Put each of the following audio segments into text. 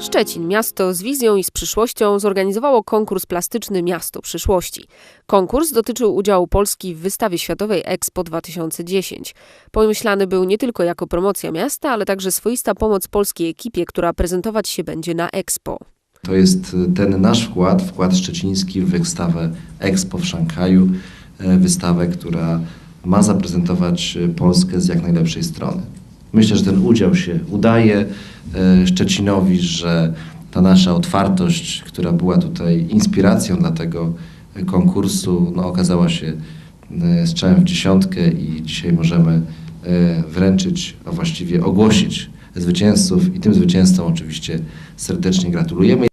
Szczecin, miasto z wizją i z przyszłością, zorganizowało konkurs plastyczny Miasto Przyszłości. Konkurs dotyczył udziału Polski w wystawie światowej Expo 2010. Pomyślany był nie tylko jako promocja miasta, ale także swoista pomoc polskiej ekipie, która prezentować się będzie na Expo. To jest ten nasz wkład, wkład szczeciński w wystawę Expo w Szanghaju, e, wystawę, która ma zaprezentować Polskę z jak najlepszej strony. Myślę, że ten udział się udaje e, Szczecinowi, że ta nasza otwartość, która była tutaj inspiracją dla tego konkursu, no, okazała się e, strzałem w dziesiątkę i dzisiaj możemy e, wręczyć, a właściwie ogłosić zwycięzców i tym zwycięzcom oczywiście serdecznie gratulujemy.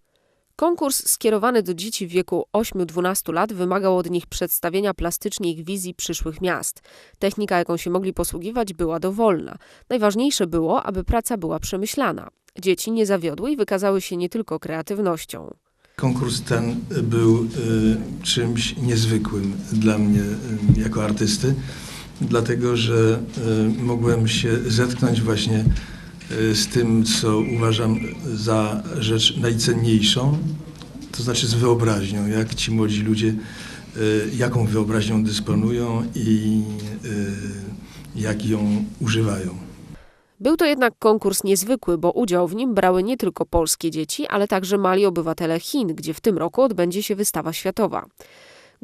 Konkurs skierowany do dzieci w wieku 8-12 lat wymagał od nich przedstawienia plastycznie ich wizji przyszłych miast. Technika, jaką się mogli posługiwać, była dowolna. Najważniejsze było, aby praca była przemyślana. Dzieci nie zawiodły i wykazały się nie tylko kreatywnością. Konkurs ten był y, czymś niezwykłym dla mnie y, jako artysty, dlatego że y, mogłem się zetknąć właśnie z tym, co uważam za rzecz najcenniejszą, to znaczy z wyobraźnią, jak ci młodzi ludzie, y, jaką wyobraźnią dysponują i y, jak ją używają. Był to jednak konkurs niezwykły, bo udział w nim brały nie tylko polskie dzieci, ale także mali obywatele Chin, gdzie w tym roku odbędzie się wystawa światowa.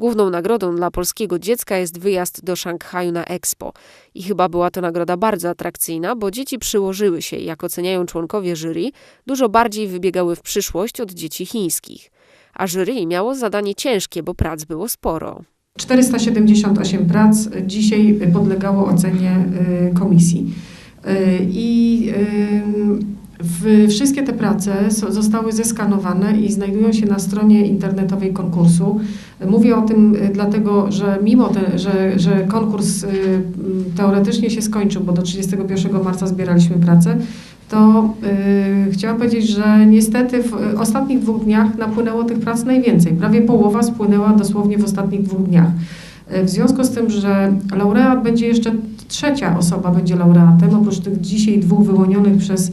Główną nagrodą dla polskiego dziecka jest wyjazd do Szanghaju na Expo. I chyba była to nagroda bardzo atrakcyjna, bo dzieci przyłożyły się, jak oceniają członkowie jury, dużo bardziej wybiegały w przyszłość od dzieci chińskich. A jury miało zadanie ciężkie, bo prac było sporo. 478 prac dzisiaj podlegało ocenie y, komisji. Y, I wszystkie te prace zostały zeskanowane i znajdują się na stronie internetowej konkursu. Mówię o tym y, dlatego, że mimo, te, że, że konkurs y, teoretycznie się skończył, bo do 31 marca zbieraliśmy pracę, to y, chciałam powiedzieć, że niestety w ostatnich dwóch dniach napłynęło tych prac najwięcej. Prawie połowa spłynęła dosłownie w ostatnich dwóch dniach. W związku z tym, że laureat będzie jeszcze trzecia osoba będzie laureatem, oprócz tych dzisiaj dwóch wyłonionych przez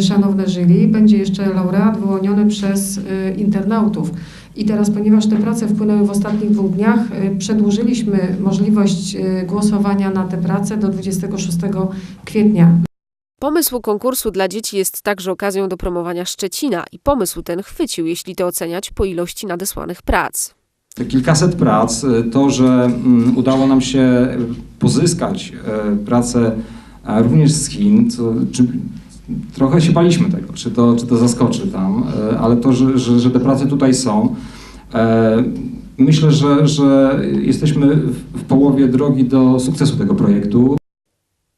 szanowne jury, będzie jeszcze laureat wyłoniony przez y, internautów. I teraz, ponieważ te prace wpłynęły w ostatnich dwóch dniach, y, przedłużyliśmy możliwość y, głosowania na te prace do 26 kwietnia. Pomysł konkursu dla dzieci jest także okazją do promowania Szczecina i pomysł ten chwycił, jeśli to oceniać po ilości nadesłanych prac. Te kilkaset prac, y, to, że mm, udało nam się pozyskać pracę również z Chin, co, czy, trochę się baliśmy tego, czy to, czy to zaskoczy tam, e, ale to, że, że, że te prace tutaj są, e, myślę, że, że jesteśmy w, w połowie drogi do sukcesu tego projektu.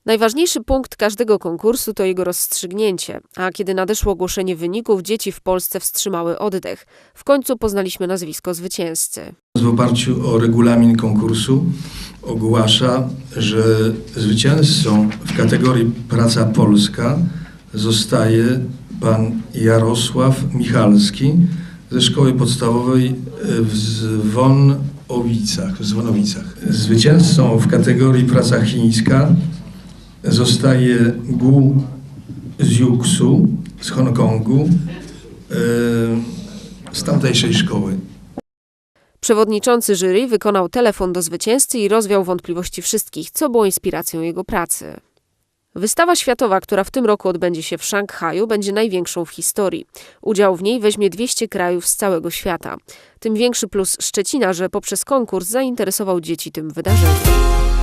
Najważniejszy punkt każdego konkursu to jego rozstrzygnięcie, a kiedy nadeszło ogłoszenie wyników, dzieci w Polsce wstrzymały oddech. W końcu poznaliśmy nazwisko zwycięzcy. W oparciu o regulamin konkursu ogłasza, że zwycięzcą w kategorii Praca Polska zostaje pan Jarosław Michalski ze szkoły podstawowej w Zwonowicach. W Zwonowicach. Zwycięzcą w kategorii Praca Chińska zostaje Gu Zhuksu z Hongkongu e, z tamtejszej szkoły. Przewodniczący jury wykonał telefon do zwycięzcy i rozwiał wątpliwości wszystkich, co było inspiracją jego pracy. Wystawa światowa, która w tym roku odbędzie się w Szanghaju, będzie największą w historii. Udział w niej weźmie 200 krajów z całego świata. Tym większy plus Szczecina, że poprzez konkurs zainteresował dzieci tym wydarzeniem.